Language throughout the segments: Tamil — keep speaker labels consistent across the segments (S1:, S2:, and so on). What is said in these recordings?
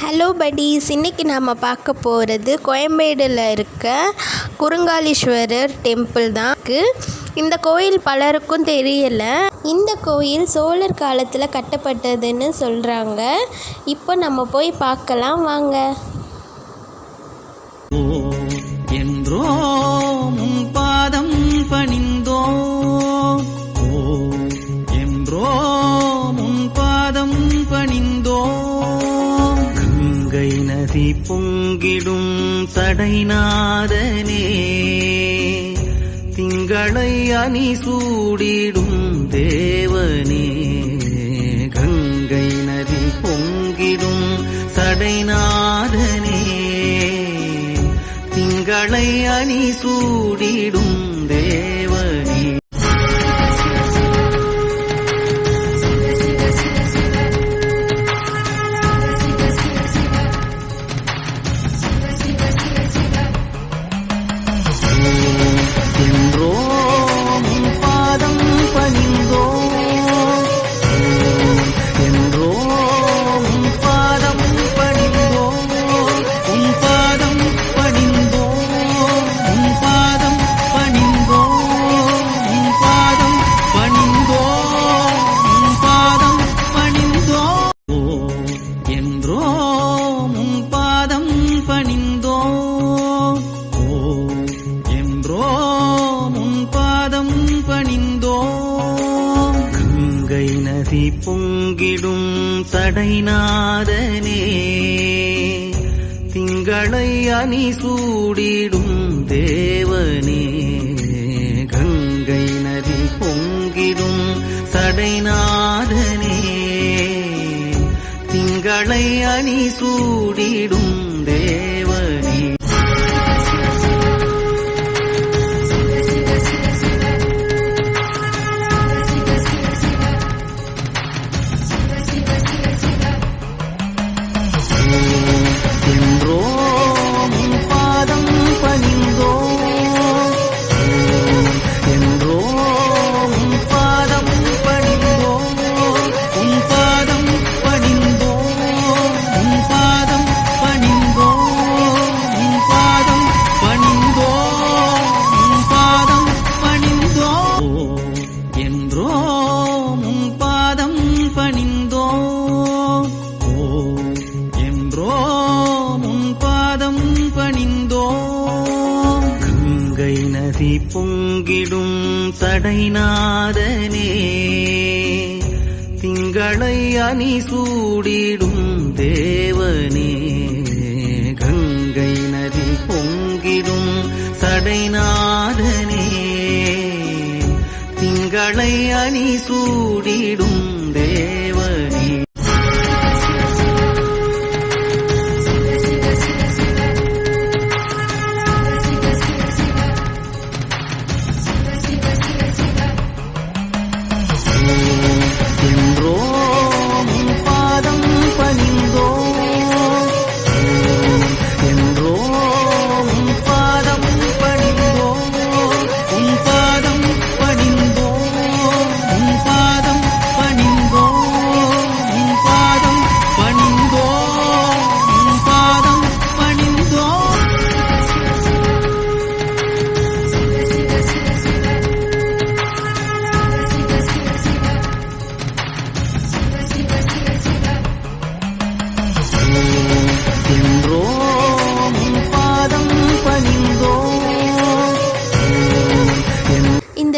S1: Hello buddies. இன்றைக்கி நாம் பார்க்க போகிறது கோயம்பேடில் இருக்க குறுங்காலீஸ்வரர் டெம்பிள் தான். இருக்குது இந்த கோயில் பலருக்கும் தெரியலை. இந்த கோயில் சோழர் காலத்தில் கட்டப்பட்டதுன்னு சொல்கிறாங்க இப்போ நம்ம போய் பார்க்கலாம். வாங்க.
S2: என்றோ கங்கை பொங்கிடும் சடைநாதனே திங்களை அணி சூடிடும் தேவனே. கங்கை நதி பொங்கிடும் சடைநாதனே திங்களை அணி சூடிடும் தேவனே. கங்கை பொங்கிடும் சடைநாதனே. திங்களை அணி சூடிடும் தேவனே. கங்கை நதி பொங்கிடும் சடைநாதனே. திங்களை அணி சூடி பணிந்தோம் கங்கை நதி பொங்கிடும் தடைநாதனே. திங்களை அணி சூடிடும் தேவனே. கங்கை நதி பொங்கிடும் தடைநாதனே. திங்களை அணி சூடிடும்
S1: தேவ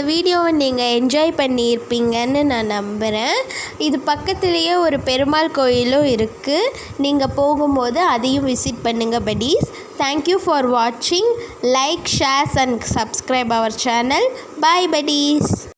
S1: வீடியோவை நீங்கள் என்ஜாய் பண்ணியிருப்பீங்கன்னு நான் நம்புகிறேன் இது பக்கத்துலேயே ஒரு பெருமாள் கோயிலும் இருக்குது நீங்கள் போகும்போது அதையும் விசிட் பண்ணுங்கள் buddies. தேங்க்யூ ஃபார் வாட்சிங் like shares and subscribe our channel bye buddies